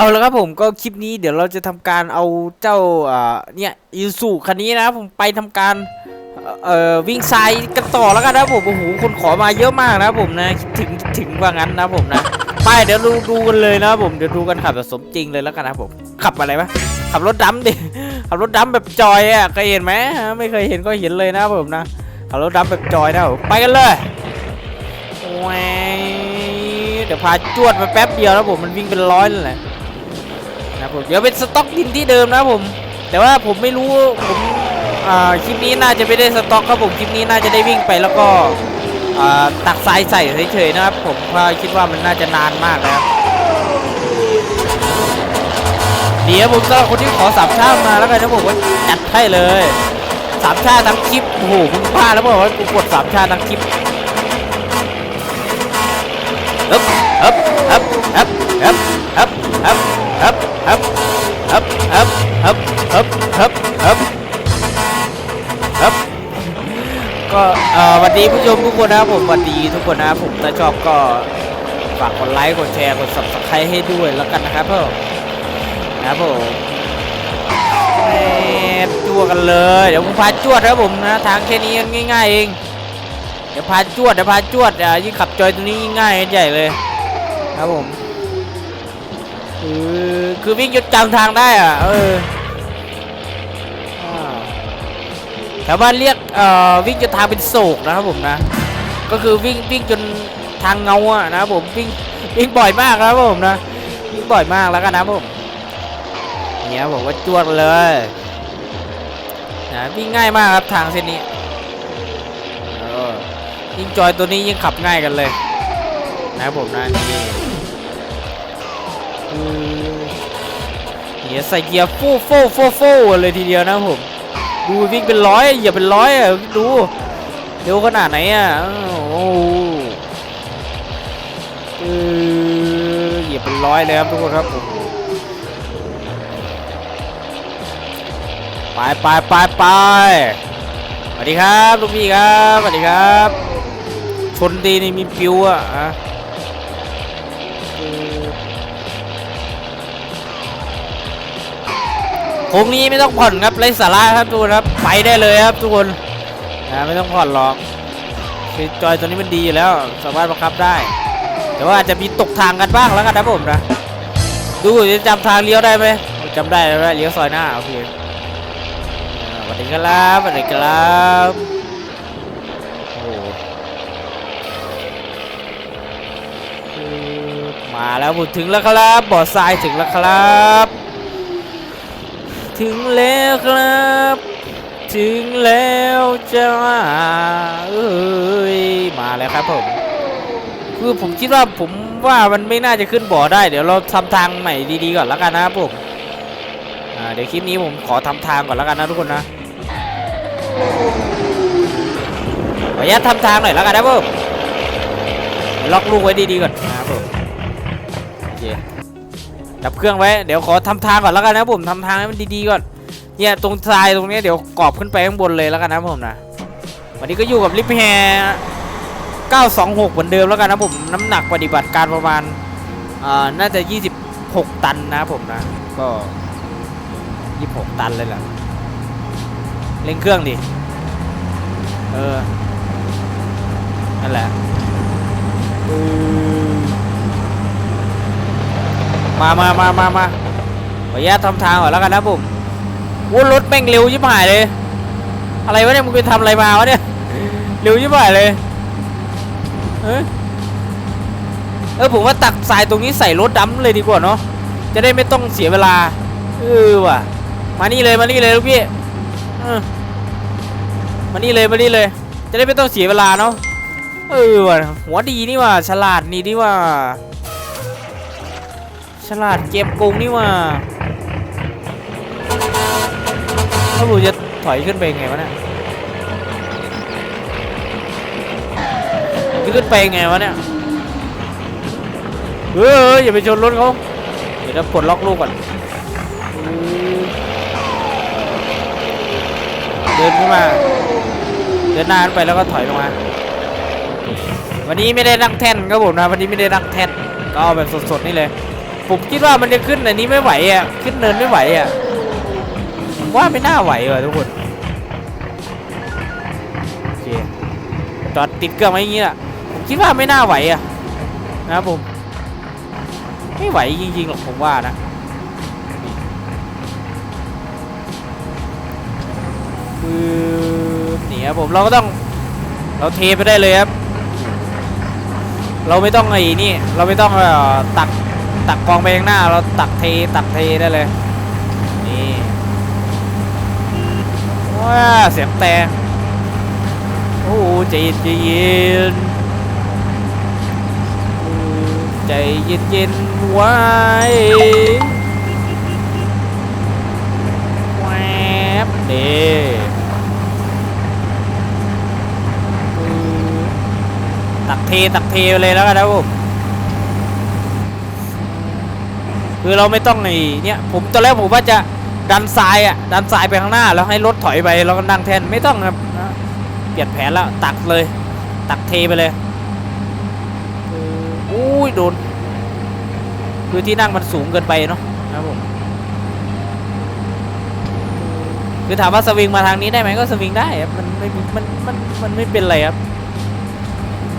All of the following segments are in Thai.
เอาละครับผมก็คลิปนี้เดี๋ยวเราจะทำการเอาเจ้าเนี่ยยูสุคันนี้นะผมไปทำการเอ่อวิ่งทรายกันต่อแล้วกันนะผมโอ้โหคนขอมาเยอะมากนะผมนะถึงถึงว่างั้นนะผมนะไปเดี๋ยวดูดูกันเลยนะผมเดี๋ยวดูกันขับแบบสมจริงเลยแล้วกันนะผมขับอะไรวะขับรถดำดิขับรถดำแบบจอยอะเคยเห็นไหมไม่เคยเห็นก็เห็นเลยนะผมนะขับรถดำแบบจอยนะผมไปกันเลยเดี๋ยวพาจวดไปแป๊บเดียวแล้วผมมันวิ่งเป็นร้อยเลยแหละ นะครับผมเดี๋ยวเป็นสต็อกดินที่เดิมนะผม แต่ว่าผมไม่รู้ผมอ่าคลิปนี้น่าจะไม่ได้สต็อกครับผมคลิปนี้น่าจะได้วิ่งไปแล้วก็ตักทรายใส่เฉยๆนะครับผมเพราะคิดว่ามันน่าจะนานมากแล้วเดี๋ยวผมก็คนที่ขอสามชาติมาแล้วกันนะผมว่าจัดให้เลยสามชาติทั้งคลิปโอ้โหคุณพลาดแล้วบอกว่ากูกดสามชาติทั้งคลิปฮึบฮึบฮึบฮึบฮึบ ฮึบฮึบฮึบฮึบฮึบฮึบก็เอ่อวัสดีผู้ชมทุกคนนะครับผมวัสดีทุกคนนะครับผมถ้าชอบก็ฝากกดไลค์กดแชร์กด subscribe ให้ด้วยแล้วกันนะครับเพื่อนะครับผมม่จั่วกันเลย เดี๋ยวผมพาจวดครับผมนะทางแค่นี้ง่าย ๆ เองเดี๋ยวพาจวดเดี๋ยวพาจวดอะยิ่งขับจอยตัวนี้ยิ่งง่ายใหญ่เลย ครับผมคือ คือวิ่งจนจำทางได้อะเอออ่าแถวบ้านเรียกเอ่อวิ่งจนทางเป็นโศกนะครับผมนะ ก็คือวิ่งวิ่งจนทางเงาอะนะครับผมวิ่งวิ่งบ่อยมากนะครับผมนะวิ่งบ่อยมากแล้วกันนะครับผมเนี่ยผมว่าจวดเลยนะวิ่งง่ายมากครับทางเส้นนี้เออยิ่งจอยตัวนี้ยิ่งขับง่ายกันเลยนะครับผมนะนี่อือ เนี่ยใส่เกียร์ฟู่ฟู่ฟู่ฟู่เลยทีเดียวนะผม ดูวิ่งเป็นร้อยอย่าเป็นร้อยอะดูเร็วขนาดไหนอะโอ้โหเอออย่าเป็นร้อยเลยครับทุกคนครับโอ้โหไปไปไปไปสวัสดีครับลูกพี่ครับสวัสดีครับ ชนดีนี่มีปิวอะ โค้งนี้ไม่ต้องผ่อนครับไร้สาระครับทุกคนครับไปได้เลยครับทุกคนนะไม่ต้องผ่อนหรอกคือจอยตัวนี้มันดีอยู่แล้ว สามารถบังคับได้ แต่ว่าอาจจะมีตกทางกันบ้างแล้วกันนะผมนะดูจะจำทางเลี้ยวได้ไหมจำได้แล้วเลี้ยวซอยหน้าโอเคสวัสดีครับสวัสดีครับโอ้โหมาแล้วผมถึงแล้วครับบ่อทรายถึงแล้วครับ ถึงแล้วครับ ถึงแล้วจ้าเอ้ยมาแล้วครับผมคือผมคิดว่าผมว่ามันไม่น่าจะขึ้นบ่อได้ เดี๋ยวเราทำทางใหม่ดีๆก่อนแล้วกันนะครับผมเดี๋ยวคลิปนี้ผมขอทำทางก่อนแล้วกันนะทุกคนนะขออนุญาตทำทางหน่อยแล้วกันนะผมล็อกลูกไว้ดีๆก่อนนะครับผม ดับเครื่องไว้ เดี๋ยวขอทำทางก่อนแล้วกันนะผมทำทางให้มันดีๆก่อน เนี่ยตรงทรายตรงนี้เดี๋ยวกรอบขึ้นไปข้างบนเลยแล้วกันนะผมนะ วันนี้ก็อยู่กับลิฟแฮร์926 เหมือนเดิมแล้วกันนะผม น้ำหนักปฏิบัติการประมาณอ่าน่าจะ 26 ตันนะผมนะ ก็ 26 ตันเลยแหละเร่งเครื่องดิ เออ นั่นแหละ มามามามามาขออนุญาตทำทางก่อนแล้วกันนะผมวุ้นรถแม่งเร็วยิบหายเลย อะไรวะเนี่ยมึงไปทำอะไรมาวะเนี่ยเร็วยิบหายเลยเอยเออผมว่าตักทรายตรงนี้ใส่รถดำเลยดีกว่าเนาะจะได้ไม่ต้องเสียเวลาเออว่ะ มานี่เลยมานี่เลยลูกพี่มานี่เลยมานี่เลย จะได้ไม่ต้องเสียเวลาเนาะเออว่ะหัวดีนี่ว่ะฉลาดนี่นี่ว่ะ ฉลาดเก็บกรุงนี่ว่าแล้วผมจะถอยขึ้นไปไงวะเนี่ยขึ้นไปไงวะเนี่ยเอออย่าไปชนรถเขาเดี๋ยวจะปลดล็อกลูกก่อนเดินขึ้นมาเดินหน้าขึ้นไปแล้วก็ถอยลงมา วันนี้ไม่ได้นั่งแท่นครับผมนะวันนี้ไม่ได้นั่งแท่นก็เอาแบบสดๆนี่เลย ผมคิดว่ามันจะขึ้นอันนี้ไม่ไหวอะขึ้นเนินไม่ไหวอะผมว่าไม่น่าไหวว่ะทุกคนโอเคจอดติดเครื่องไว้อย่างงี้อะผมคิดว่าไม่น่าไหวอะนะครับผมไม่ไหวจริงๆหรอกผมว่านะคือนี่ครับผมเราก็ต้องเราเทไปได้เลยครับ เราไม่ต้องไอ้นี่ เราไม่ต้องตัก ตักกองไปข้างหน้า เราตักเทตักเทได้เลย นี่ว้าเสียงแต่โอ้ใจเย็นใจเย็นเออใจเย็นเย็นไว้แวบเด้ตักเทตักเทไปเลยแล้วกันนะผม คือเราไม่ต้องไอ้เนี่ยผมตอนแรกผมว่าจะดันซ้ายอะดันซ้ายไปข้างหน้า แล้วให้รถถอยไปแล้วก็นั่งแทนไม่ต้องครับนะเปลี่ยนแผนแล้วตักเลย ตักเทไปเลยอุ้ยโดนคือที่นั่งมันสูงเกินไปเนาะนะครับผมคือถามว่าสวิงมาทางนี้ได้ไหมก็สวิงได้ครับมันไม่มันมันมันไม่เป็นไรครับ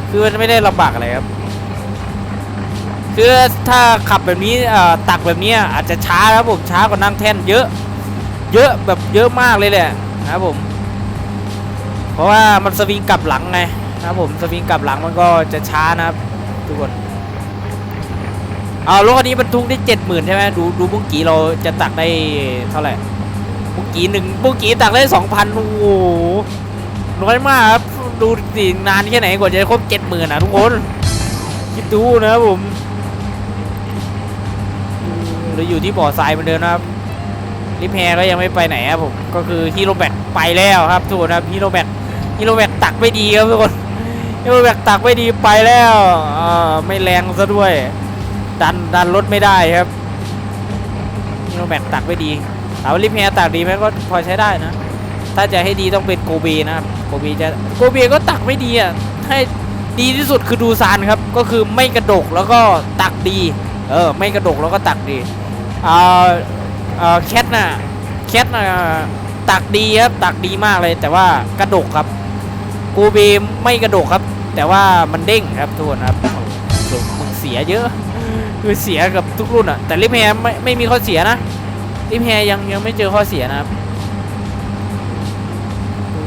คือมันไม่ได้ลำบากอะไรครับ คือถ้าขับแบบนี้ตักแบบนี้อาจจะช้าครับผมช้ากว่านั่งแท่นเยอะ เยอะแบบเยอะมากเลยแหละนะครับผม เพราะว่ามันสวิงกลับหลังไงนะครับผมสวิงกลับหลังมันก็จะช้านะครับทุกคนเอารถคันนี้บรรทุกได้เจ็ดหมื่นใช่ไหมดูดูบุ้งกีเราจะตักได้เท่าไหร่บุ้งกีหนึ่งบุ้งกีตักได้สองพันโอ้โหน้อยมากครับดูสินานแค่ไหนกว่าจะครบเจ็ดหมื่นอะทุกคนคิดดูนะครับผม ราอยู่ที่บ่อทรายเหมือนเดิมนะครับลิฟแฮร์ก็ยังไม่ไปไหนครับผมก็คือฮีโรแบกไปแล้วครับทุกคนครับฮีโรแบกฮีโรแบกตักไม่ดีครับทุกคนฮีโรแบกตักไม่ดีไปแล้วไม่แรงซะด้วย ดันดันรถไม่ได้ครับฮีโรแบกตักไม่ดีถามว่าลิฟแฮร์ตักดีไหมก็พอใช้ได้นะ ถ้าจะให้ดีต้องเป็นโกเบนะครับโกเบจะโกเบก็ตักไม่ดีอะให้ดีที่สุดคือดูซานครับก็คือไม่กระดกแล้วก็ตักดี เออไม่กระดกแล้วก็ตักดี เอ่าอ่าแคทน่ะแคทน่ะตักดีครับตักดีมากเลย แต่ว่ากระดกครับโกเบไม่กระดกครับ แต่ว่ามันเด้งครับทุกคนครับโอ้โหมึงเสียเยอะคือเสียกับทุกรุ่นอะ แต่ลิฟแฮร์ไม่ไม่มีข้อเสียนะลิฟแฮร์ยังยังไม่เจอข้อเสียนะครับโอ้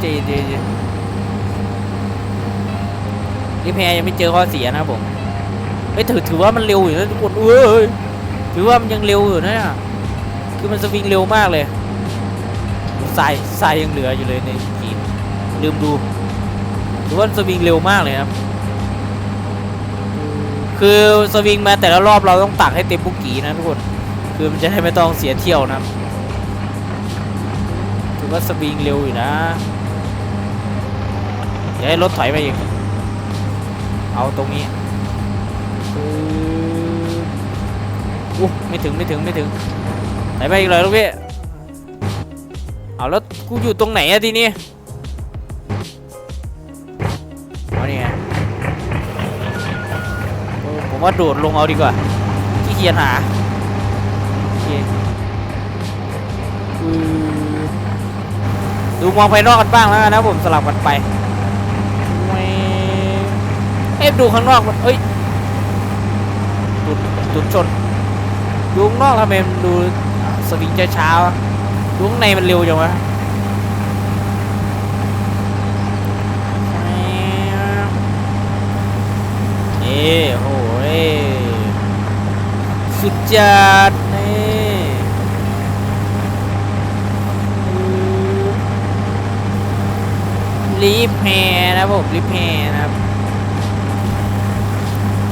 เจเจเจรีแพร์ยังไม่เจอข้อเสียนะครับผมเฮ้ยถือถือว่ามันเร็วอยู่นะทุกคนเอ้ย ถือว่ามันยังเร็วอยู่นะเนี่ยคือมันสวิงเร็วมากเลยทรายทรายยังเหลืออยู่เลยในกีนลืมดูถือว่าสวิงเร็วมากเลยครับ คือสวิงมาแต่ละรอบเราต้องตักให้เต็มบุกกีนะทุกคน คือมันจะได้ไม่ต้องเสียเที่ยวนะคือว่าสวิงเร็วอยู่นะอย่าให้รถถอยไปอีก เอาตรงนี้ อู้ไม่ถึงไม่ถึงไม่ถึงไหนไปอีกเลยลูกพี่เอาแล้วกูอยู่ตรงไหนอะทีนี้เอานี่ไงผมว่าโดดลงเอาดีกว่าที่เกียจหาโอเคดูมองภายนอกกันบ้างแล้วนะผมสลับกันไปเอ๊ะดูข้างนอกมันเอ้ยจุดจุดชน ดูข้างนอกทำไมดูสวิงเช้าๆวะดูข้างในมันเร็วจังวะเอ้โหสุดจัดนี่รีบแพนะครับผมรีบแพนะครับ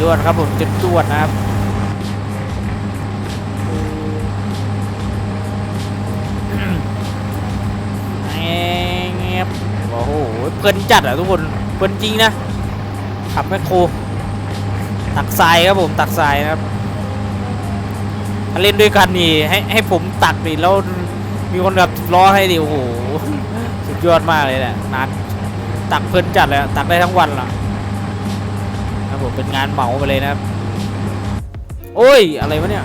จวดครับผมจุดจวดนะครับ หเพลินจัดอะทุกคนเพลินจริงนะขับแมคโครตักทรายครับผมตักทรายนะครับถ้าเล่นด้วยกันนี่ให้ให้ผมตักดิแล้วมีคนแบบล้อให้ดิโอ้โหสุดยอดมากเลยแหละนานตักเพลินจัดเลยตักได้ทั้งวันล่ะครับผมเป็นงานเหมาไปเลยนะครับโอ้ยอะไรวะเนี่ย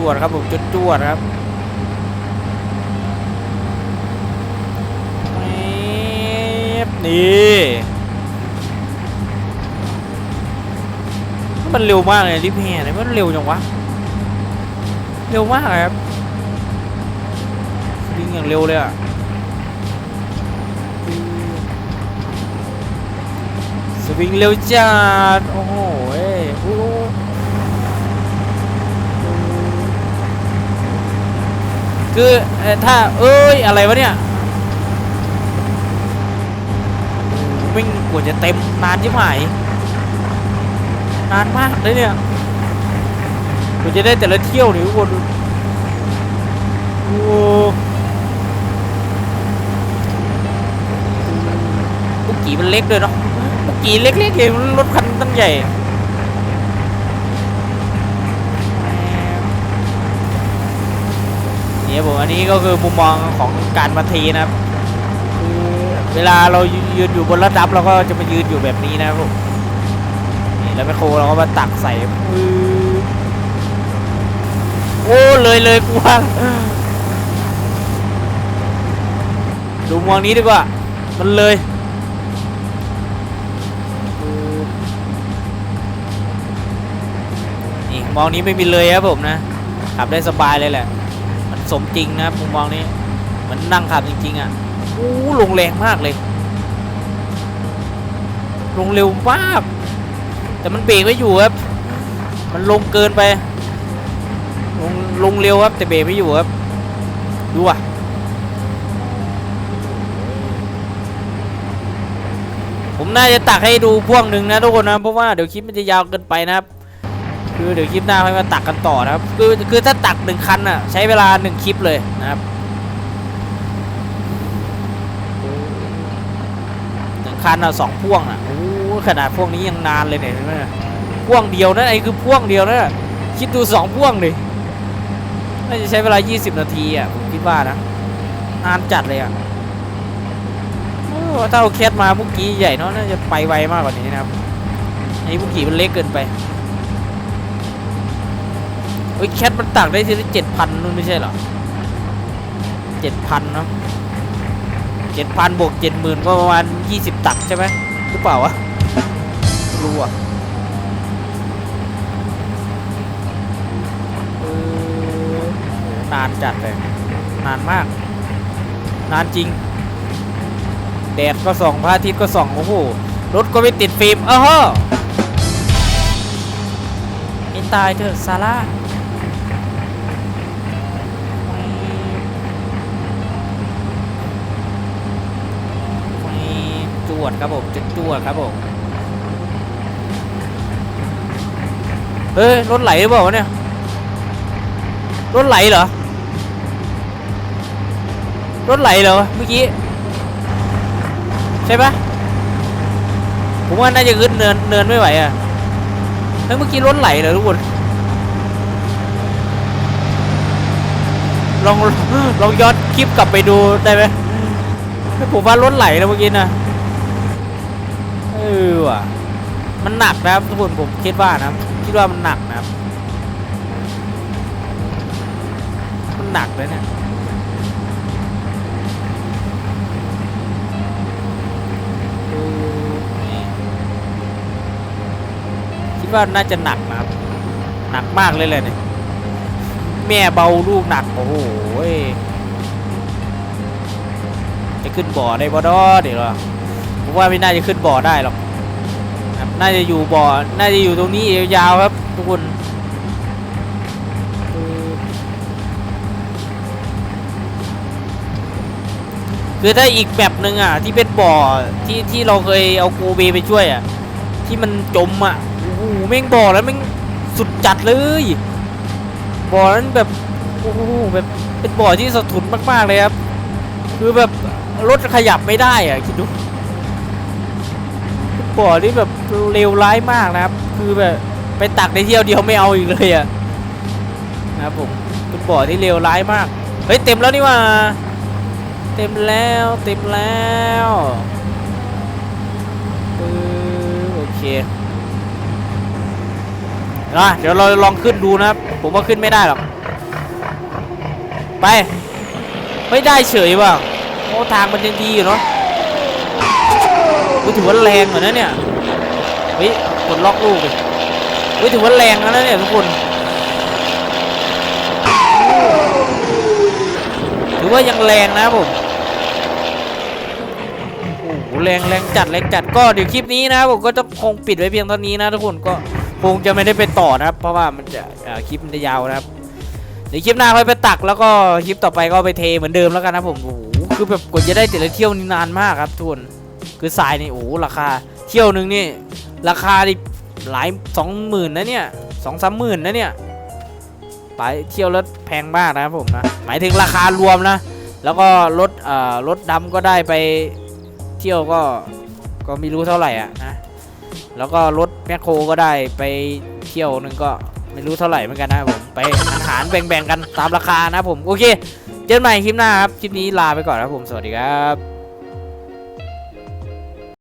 จวดครับผมจดจวดครับแป๊บนี่มันเร็วมากเลยรีบแห่เนี่ยมันเร็วจังวะเร็วมากเลยครับวิ่งอย่างเร็วเลยอะสวิงเร็วจัดโอ้โห คือถ้าเอ้ยอะไรวะเนี่ยวิ่งกว่าจะเต็มนานยิ่งหายนานมากเลยเนี่ยกว่าจะได้แต่ละเที่ยวนี่ทุกคนโอ้ปุกกี้มันเล็กด้วยเนาะปุกกี้เล็กๆเองรถคันตั้งใหญ่ นี่ผมอันนี้ก็คือมุมมองของการมาทีนะครับคือเวลาเรายืนอยู่บนระดับเราก็จะมายืนอยู่แบบนี้นะครับผมนี่แล้วแมคโครเราก็มาตักใส่โอ้เลยเลยกว่าดูมุมมองนี้ดีกว่า มันเลยนี่มองนี้ไม่มีเลยครับผมนะขับได้สบายเลยแหละ สมจริงนะครับมุมมองนี้เหมันนั่งขับจริง ๆ อะโอ้ลงแรงมากเลย ลงเร็วมาก แต่มันเบรกไม่อยู่ครับ มันลงเกินไป ลงลงเร็วครับแต่เบรกไม่อยู่ครับ ดูอะผมน่าจะตักให้ดูพ่วงหนึ่งนะทุกคนนะเพราะว่าเดี๋ยวคลิปมันจะยาวเกินไปนะครับ คือเดี๋ยวคลิปหน้าให้มาตักกันต่อนะครับ คือคือถ้าตักหนึ่งคันอะ ใช้เวลาหนึ่งคลิปเลยนะครับหนึ่งคันอะสองพ่วงอะโอ้ขนาดพ่วงนี้ยังนานเลยเนี่ยเห็นไหมพ่วงเดียวนะไอ้คือพ่วงเดียวนะคิดดูสองพ่วงดิน่าจะใช้เวลา 20 นาทีอะผมคิดว่านะนานจัดเลยอะโอ้ถ้าเอาแคทมาเมื่อกี้ใหญ่เนาะน่าจะไปไวมากกว่านี้นะครับอันนี้เมื่อกี้มันเล็กเกินไป เฮ้ยแคทมันตักได้ทีละเจ็ดพันนู่นไม่ใช่เหรอเจ็ดพันเนาะเจ็ดพันบวกเจ็ดหมื่นก็ประมาณยี่สิบตักใช่ไหมหรือเปล่าวะรู้อะนานจัดเลยนานมาก นานจริง แดดก็ส่องพระอาทิตย์ก็ส่องโอ้โหรถก็ไม่ติดฟิล์มเออฮะไม่ตายเถอะซาร่า วดครับผมจะจวดครับผมเฮ้ยรถไหลหรือเปล่าเนี่ยรถไหลเหรอรถไหลเหรอเมื่อกี้ใช่ปะผมว่าน่าจะขึ้นเนินเนินไม่ไหวอะเฮ้ยเมื่อกี้รถไหลเหรอทุกคนลองลองย้อนคลิปกลับไปดูได้ไหมผมว่ารถไหลนะเมื่อกี้นะ ออว่ะมันหนักนะครับทุกคนผมคิดว่านะคิดว่ามันหนักนะครับ มันหนักเลยเนี่ยคิดว่าน่าจะหนักนะครับ หนักมากเลยเลยเนี่ยแม่เบาลูกหนักโอ้โหจะขึ้นบ่อได้บ่ดอเดี๋ยวหรอผมว่าไม่น่าจะขึ้นบ่อได้หรอก น่าจะอยู่บ่อ น่าจะอยู่ตรงนี้ยาวครับ ทุกคนคือถ้าอีกแบบหนึ่งอะ ที่เป็นบ่อที่ที่เราเคยเอาโกเบไปช่วยอะ ที่มันจมอะโอ้โหแม่งบ่อแล้วแม่งสุดจัดเลยบ่อนั้นแบบโอ้โหแบบเป็นบ่อที่สะทุนมากๆเลยครับ คือแบบรถขยับไม่ได้อะคิดดู บ่อนี่แบบเลวร้ายมากนะครับ คือแบบไปตักในเที่ยวเดียวไม่เอาอีกเลยอะนะครับผมเป็นบ่อที่เลวร้ายมาก เฮ้ยเต็มแล้วนี่ว่า เต็มแล้วเต็มแล้วโอเคนะเดี๋ยวเราลองขึ้นดูนะครับ ผมว่าขึ้นไม่ได้หรอกไปไม่ได้เฉยว่ะโอ้ทางมันยังดีอยู่เนาะ ก็ถือว่าแรงเหมือนนะเนี่ยเฮ้ยกดล็อกลูกเลยเฮ้ยถือว่าแรงแล้วนะเนี่ยทุกคนถือว่ายังแรงนะผมโอ้โหแรงแรงจัดแรงจัดก็เดี๋ยวคลิปนี้นะผมก็จะคงปิดไว้เพียงเท่านี้นะทุกคนก็คงจะไม่ได้ไปต่อนะครับ เพราะว่ามันจะคลิปมันจะยาวนะครับเดี๋ยวคลิปหน้าค่อยไปตักแล้วก็คลิปต่อไปก็ไปเทเหมือนเดิมแล้วกันนะผมโอ้โหคือแบบกว่าจะได้แต่ละเที่ยวนี่นานมากครับทุกคน คือสายนี่โอ้ราคา เที่ยวหนึ่งนี่ราคาดิหลายสองหมื่นนะเนี่ยสองสามหมื่นนะเนี่ยไปเที่ยวแล้วแพงมากนะครับผมนะหมายถึงราคารวมนะ แล้วก็รถเอ่อรถดำก็ได้ไปเที่ยวก็ก็ไม่รู้เท่าไหร่อะนะแล้วก็รถแมคโครก็ได้ไปเที่ยวหนึงก็ไม่รู้เท่าไหร่เหมือนกันนะผมไปอาหารแบ่งๆกันตามราคานะผมโอเค เจอกันใหม่คลิปหน้าครับ คลิปนี้ลาไปก่อนนะครับผมสวัสดีครับ